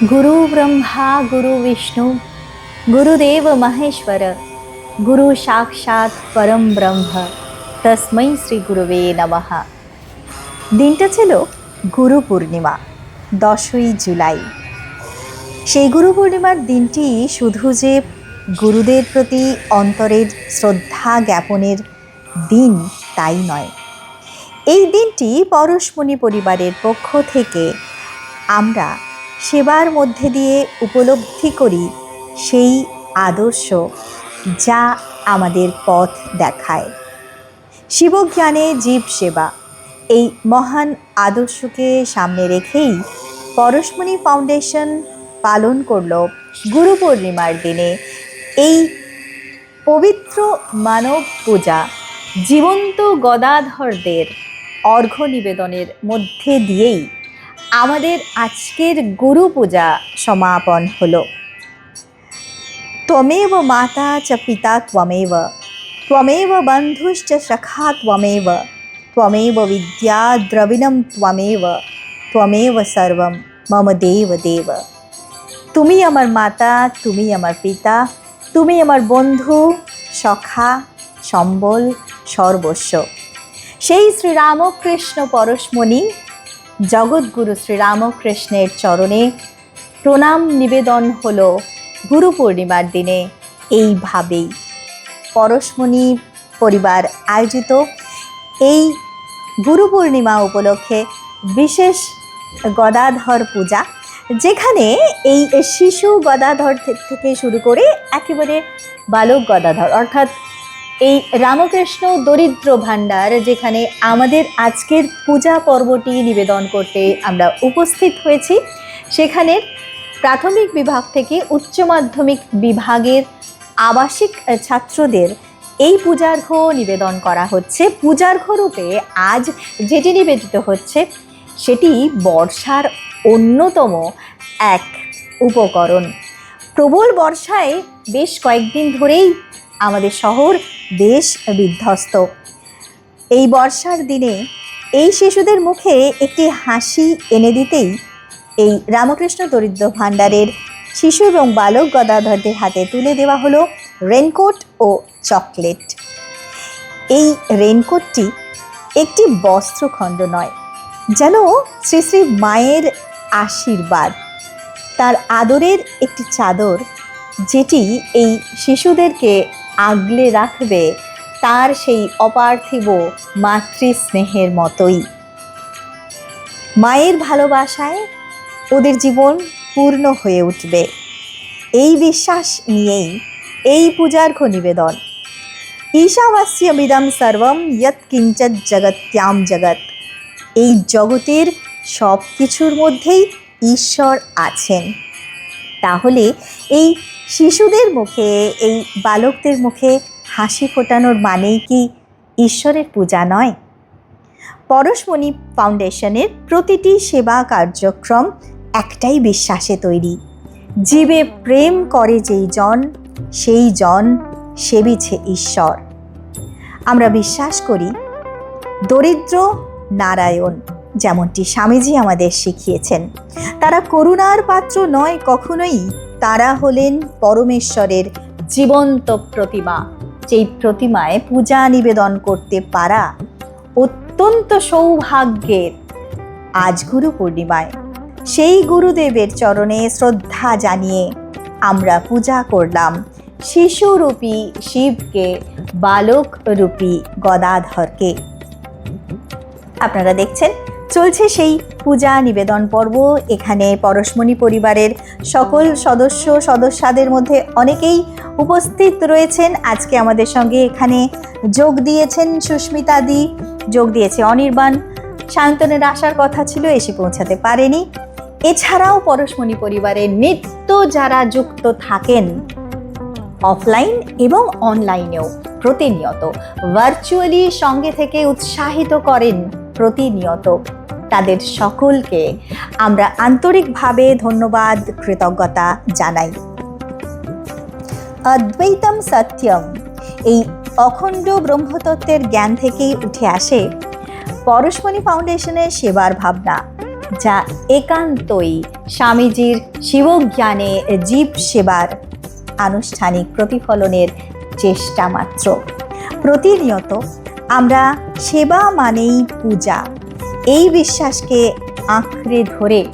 गुरु ब्रह्मा गुरु विष्णु गुरुदेव महेश्वर গুরু সাক্ষাৎ পরম ব্রহ্ম তস্মৈ শ্রী গুরুবে নমঃ দিনটা ছিল গুরু পূর্ণিমা দশই জুলাই সেই গুরু পূর্ণিমার দিনটি শুধু যে গুরুদের প্রতি অন্তরের শ্রদ্ধা জ্ঞাপনের দিন তাই নয় এই দিনটি পরশমণি পরিবারের পক্ষ থেকে আমরা সেবার মধ্যে দিয়ে উপলব্ধি করি সেই আদর্শ যা আমাদের পথ দেখায়। শিবজ্ঞানে জীব সেবা, এই মহান আদর্শকে সামনে রেখেই পরশমণি ফাউন্ডেশন পালন করল গুরু পূর্ণিমার দিনে এই পবিত্র মানব পূজা জীবন্ত গদাধরদের অর্ঘ্য নিবেদনের মধ্যে দিয়েই। আমাদের আজকের গুরু পূজা সমাপন হলো। ত্বমেব মাতা চ পিতা ত্বমেব ত্বমেব বন্ধুশ্চ সখা ত্বমেব ত্বমেব বিদ্যা দ্রবিণম ত্বমেব ত্বমেব সর্বম মম দেব দেব। তুমি আমার মাতা, তুমি আমার পিতা, তুমি আমার বন্ধু, সখা, সম্বল, সর্বস্ব। সেই শ্রীরামকৃষ্ণ পরশমণি জগৎগুরু শ্রীরামকৃষ্ণের চরণে প্রণাম নিবেদন হল গুরু পূর্ণিমার দিনে। এইভাবেই পরশমণি পরিবার আয়োজিত এই গুরু পূর্ণিমা উপলক্ষে বিশেষ গদাধর পূজা, যেখানে এই শিশু গদাধর থেকে শুরু করে একেবারে বালক গদাধর, অর্থাৎ এই রামকৃষ্ণ দরিদ্র ভাণ্ডার, যেখানে আমাদের আজকের পূজা পর্বটি নিবেদন করতে আমরা উপস্থিত হয়েছি, সেখানে প্রাথমিক বিভাগ থেকে উচ্চ মাধ্যমিক বিভাগের আবাসিক ছাত্রদের এই পূজার্ঘ নিবেদন করা হচ্ছে। পূজার্ঘ রূপে আজ যেটি নিবেদিত হচ্ছে, সেটি বর্ষার অন্যতম এক উপকরণ। প্রবল বর্ষায় বেশ কয়েকদিন ধরেই আমাদের শহর দেশ বিধ্বস্ত। এই বর্ষার দিনে এই শিশুদের মুখে একটি হাসি এনে দিতেই এই রামকৃষ্ণ দরিদ্র ভাণ্ডারের শিশু এবং বালক গদাধরদের হাতে তুলে দেওয়া হলো রেনকোট ও চকলেট। এই রেনকোটটি একটি বস্ত্রখণ্ড নয়, যেন শ্রী শ্রী মায়ের আশীর্বাদ। তার আদরের একটি চাদর, যেটি এই শিশুদেরকে আগলে রাখবে তার সেই অপার্থিব মাতৃস্নেহের মতোই। মায়ের ভালোবাসায় ওদের জীবন পূর্ণ হয়ে উঠবে। এই বিশ্বাস নিয়েই এই পূজার্ঘ নিবেদন ঈশাবাস্যমিদম সর্বম ইয়ৎ কিঞ্চৎ জগত্যাম জগৎ। এই জগতের সব কিছুর মধ্যেই ঈশ্বর আছেন। তাহলে এই শিশুদের মুখে, এই বালকদের মুখে হাসি ফোটানোর মানেই কি ঈশ্বরের পূজা নয়? পরশমণি ফাউন্ডেশনের প্রতিটি সেবা কার্যক্রম একটাই বিশ্বাসে তৈরি। জীবে প্রেম করে যেই জন, সেই জন সেবিছে ঈশ্বর। আমরা বিশ্বাস করি, দরিদ্র নারায়ণ, যেমনটি স্বামীজি আমাদের শিখিয়েছেন, তারা করুণার পাত্র নয় কখনোই। তারা হলেন পরমেশ্বরের জীবন্ত প্রতিমা, যেই প্রতিমায় পূজা নিবেদন করতে পারা অত্যন্ত সৌভাগ্যের আজ গুরু পূর্ণিমায়। সেই গুরুদেবের চরণে শ্রদ্ধা জানিয়ে আমরা পূজা করলাম শিশুরূপী শিবকে বালক রূপী গদাধরকে। আপনারা দেখছেন, চলছে সেই পূজা, নিবেদন পর্ব এখানে পরশমণি পরিবারের সকল সদস্য, সদস্যদের মধ্যে অনেকেই উপস্থিত রয়েছেন। আজকে আমাদের সঙ্গে এখানে যোগ দিয়েছেন সুস্মিতা দি। যোগ দিয়েছে অনির্বাণ। সায়ন্তনের আসার কথা ছিল, এসে পৌঁছাতে পারেনি। এছাড়াও পরশমণি পরিবারের নিত্য যারা যুক্ত থাকেন, অফলাইন এবং অনলাইনেও প্রতিনিয়ত, ভার্চুয়ালি সঙ্গে থেকে উৎসাহিত করেন প্রতিনিয়ত। তাদের সকলকে আমরা আন্তরিকভাবে ধন্যবাদ, কৃতজ্ঞতা জানাই। অদ্বৈতম সত্যম এই অখণ্ড ব্রহ্মতত্ত্বের জ্ঞান থেকেই উঠে আসে পরশমণি ফাউন্ডেশনের সেবার ভাবনা, যা একান্তই স্বামীজির শিবজ্ঞানে জীব সেবার আনুষ্ঠানিক প্রতিফলনের চেষ্টা মাত্র। প্রতিনিয়ত আমরা সেবা মানেই পূজা। এই বিশ্বাসকে আঁকড়ে ধরে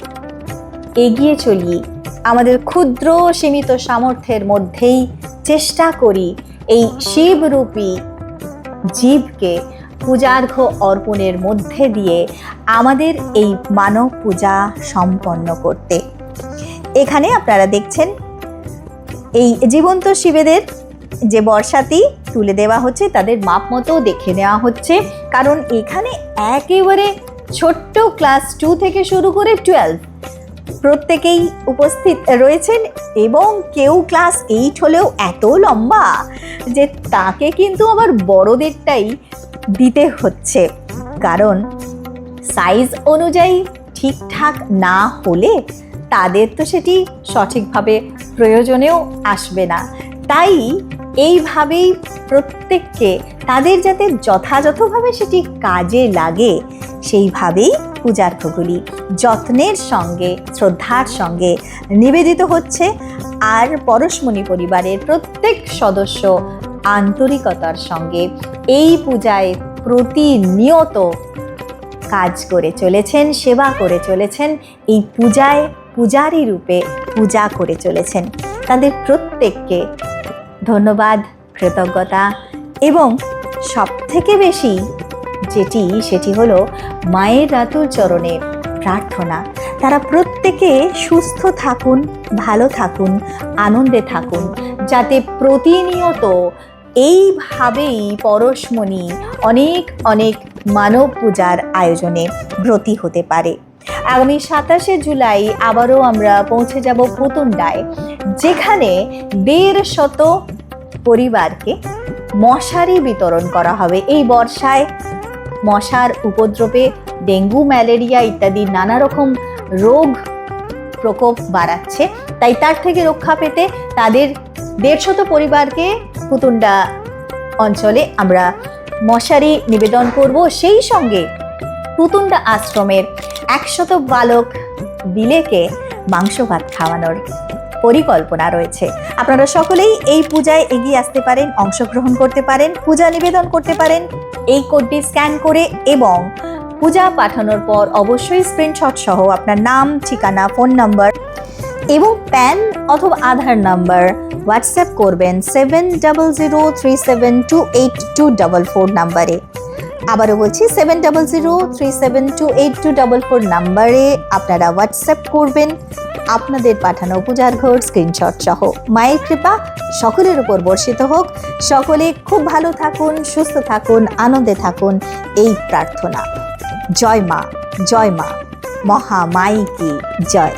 এগিয়ে চলি। আমাদের ক্ষুদ্র সীমিত সামর্থ্যের মধ্যেই চেষ্টা করি এই শিবরূপী জীবকে পূজার্ঘ অর্পণের মধ্যে দিয়ে আমাদের এই মানব পূজা সম্পন্ন করতে। এখানে আপনারা দেখছেন, এই জীবন্ত শিবেদের যে বর্ষাতি তুলে দেওয়া হচ্ছে, তাদের মাপ মতো দেখে নেওয়া হচ্ছে। কারণ এখানে একেবারে ছোট্ট ক্লাস টু থেকে শুরু করে টুয়েলভ প্রত্যেকেই উপস্থিত রয়েছেন এবং কেউ ক্লাস এইট হলেও এত লম্বা যে তাকে কিন্তু আবার বড়দেরটাই দিতে হচ্ছে। কারণ সাইজ অনুযায়ী ঠিকঠাক না হলে তাদের তো সেটি সঠিকভাবে প্রয়োজনেও আসবে না। তাই এইভাবেই প্রত্যেককে তাদের যাতে যথাযথভাবে সেটি কাজে লাগে, সেইভাবেই পূজার্ঘগুলি যত্নের সঙ্গে, শ্রদ্ধার সঙ্গে নিবেদিত হচ্ছে। আর পরশমণি পরিবারের প্রত্যেক সদস্য আন্তরিকতার সঙ্গে এই পূজায় প্রতিনিয়ত কাজ করে চলেছেন, সেবা করে চলেছেন, এই পূজায় পূজারী রূপে পূজা করে চলেছেন। তাদের প্রত্যেককে ধন্যবাদ, কৃতজ্ঞতা এবং সব থেকে বেশি যেটি, সেটি হলো মায়ের রাতুর চরণে প্রার্থনা। তারা প্রত্যেকে সুস্থ থাকুন, ভালো থাকুন, আনন্দে থাকুন, যাতে প্রতিনিয়ত এইভাবেই পরশমণি অনেক অনেক মানব পূজার আয়োজনে ব্রতী হতে পারে। আগামী সাতাশে জুলাই আবারও আমরা পৌঁছে যাব পুতুন্ডায় যেখানে দেড় শত পরিবারকে মশারি বিতরণ করা হবে এই বর্ষায়। মশার উপদ্রবে ডেঙ্গু, ম্যালেরিয়া ইত্যাদি নানা রকম রোগ প্রকোপ বাড়াচ্ছে। তাই তার থেকে রক্ষা পেতে তাদের দেড়শত পরিবারকে পুতুন্ডা অঞ্চলে আমরা মশারি নিবেদন করব। সেই সঙ্গে পুতুন্ডা আশ্রমের একশত বালক বিলেকে মাংস ভাত খাওয়ানোর পরিকল্পনা রয়েছে। আপনারা সকলেই এই পূজায় এগিয়ে আসতে পারেন, অংশগ্রহণ করতে পারেন, পূজা নিবেদন করতে পারেন। এই কোডটি স্ক্যান করে এবং পূজা পাঠানোর পর অবশ্যই স্ক্রিনশট সহ আপনার নাম, ঠিকানা ফোন নাম্বার এবং প্যান অথবা আধার নাম্বার হোয়াটসঅ্যাপ করবেন seven double zero three seven two eight two double four নাম্বারে আবারও বলছি seven double zero three seven two eight two double four নাম্বারে আপনারা হোয়াটসঅ্যাপ করবেন। আপনাদের পাঠানো পূজার ঘোর স্ক্রিনশট সহ। মায়ের কৃপা সকলের উপর বর্ষিত হোক। সকলে খুব ভালো থাকুন, সুস্থ থাকুন, আনন্দে থাকুন। এই প্রার্থনা। জয় মা জয় মা। মহামাই কি জয়।